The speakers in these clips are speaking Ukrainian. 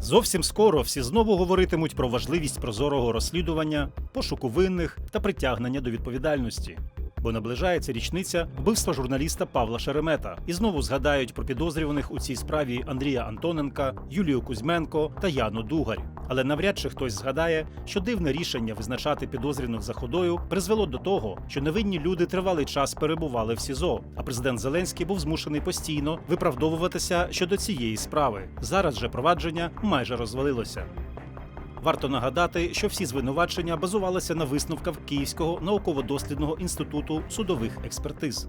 Зовсім скоро всі знову говоритимуть про важливість прозорого розслідування, пошуку винних та притягнення до відповідальності. Бо наближається річниця вбивства журналіста Павла Шеремета, і знову згадають про підозрюваних у цій справі Андрія Антоненка, Юлію Кузьменко та Яну Дугарь. Але навряд чи хтось згадає, що дивне рішення визначати підозрюваних за ходою призвело до того, що невинні люди тривалий час перебували в СІЗО, а президент Зеленський був змушений постійно виправдовуватися щодо цієї справи. Зараз же провадження майже розвалилося. Варто нагадати, що всі звинувачення базувалися на висновках Київського науково-дослідного інституту судових експертиз.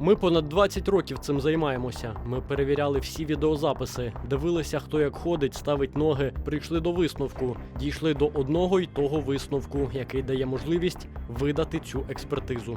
Ми понад 20 років цим займаємося. Ми перевіряли всі відеозаписи, дивилися, хто як ходить, ставить ноги, прийшли до висновку, дійшли до одного й того висновку, який дає можливість видати цю експертизу.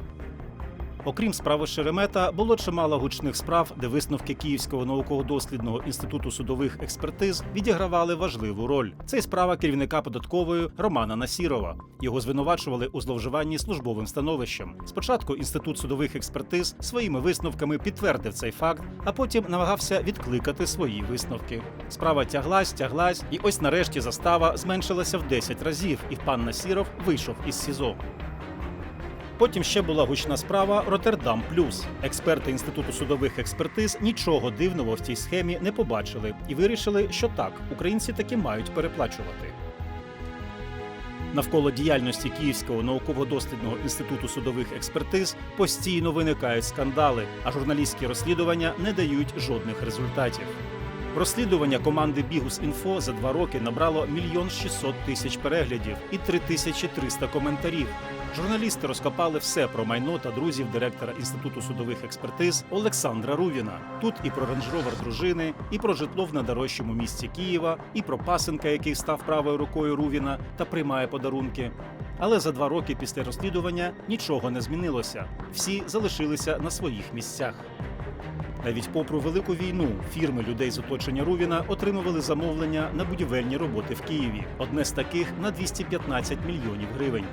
Окрім справи Шеремета, було чимало гучних справ, де висновки Київського науково-дослідного інституту судових експертиз відігравали важливу роль. Це й справа керівника податкової Романа Насірова. Його звинувачували у зловживанні службовим становищем. Спочатку інститут судових експертиз своїми висновками підтвердив цей факт, а потім намагався відкликати свої висновки. Справа тяглась, тяглась, і ось нарешті застава зменшилася в 10 разів, і пан Насіров вийшов із СІЗО. Потім ще була гучна справа Роттердам Плюс. Експерти інституту судових експертиз нічого дивного в цій схемі не побачили і вирішили, що так, українці таки мають переплачувати. Навколо діяльності Київського науково-дослідного інституту судових експертиз постійно виникають скандали, а журналістські розслідування не дають жодних результатів. Розслідування команди Бігус Інфо за два роки набрало мільйон 600 тисяч переглядів і 3300 коментарів. Журналісти розкопали все про майно та друзів директора інституту судових експертиз Олександра Рувіна. Тут і про рейндж-ровер дружини, і про житло в найдорожчому місці Києва, і про пасенка, який став правою рукою Рувіна та приймає подарунки. Але за два роки після розслідування нічого не змінилося. Всі залишилися на своїх місцях. Навіть попри велику війну фірми людей з оточення Рувіна отримували замовлення на будівельні роботи в Києві. Одне з таких на 215 мільйонів гривень.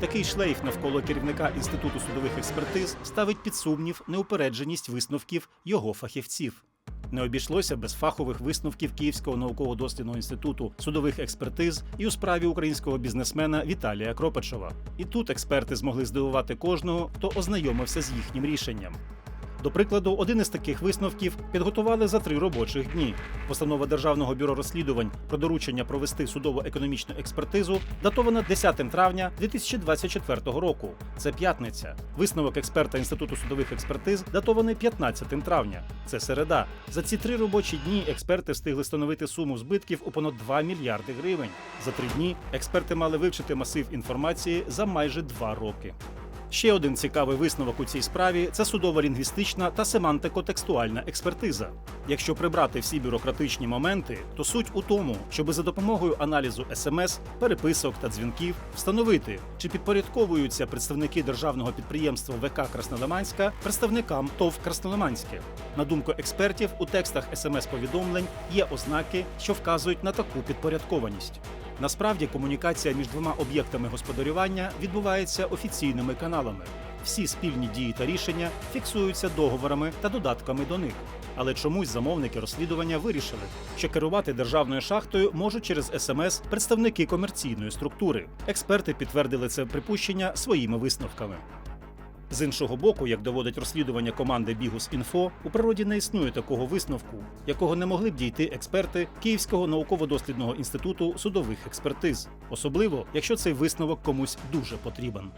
Такий шлейф навколо керівника інституту судових експертиз ставить під сумнів неупередженість висновків його фахівців. Не обійшлося без фахових висновків Київського науково-дослідного інституту судових експертиз і у справі українського бізнесмена Віталія Кропачова. І тут експерти змогли здивувати кожного, хто ознайомився з їхнім рішенням. До прикладу, один із таких висновків підготували за три робочих дні. Постанова Державного бюро розслідувань про доручення провести судово-економічну експертизу датована 10 травня 2024 року. Це п'ятниця. Висновок експерта Інституту судових експертиз датований 15 травня. Це середа. За ці три робочі дні експерти встигли встановити суму збитків у понад 2 мільярди гривень. За три дні експерти мали вивчити масив інформації за майже два роки. Ще один цікавий висновок у цій справі це судово-лінгвістична та семантико-текстуальна експертиза. Якщо прибрати всі бюрократичні моменти, то суть у тому, щоби за допомогою аналізу смс, переписок та дзвінків встановити, чи підпорядковуються представники державного підприємства ВК Краснолиманська представникам ТОВ Краснолиманське. На думку експертів, у текстах смс-повідомлень є ознаки, що вказують на таку підпорядкованість. Насправді комунікація між двома об'єктами господарювання відбувається офіційними каналами. Всі спільні дії та рішення фіксуються договорами та додатками до них. Але чомусь замовники розслідування вирішили, що керувати державною шахтою можуть через СМС представники комерційної структури. Експерти підтвердили це припущення своїми висновками. З іншого боку, як доводить розслідування команди Бігус Інфо, у природі не існує такого висновку, якого не могли б дійти експерти Київського науково-дослідного інституту судових експертиз, особливо якщо цей висновок комусь дуже потрібен.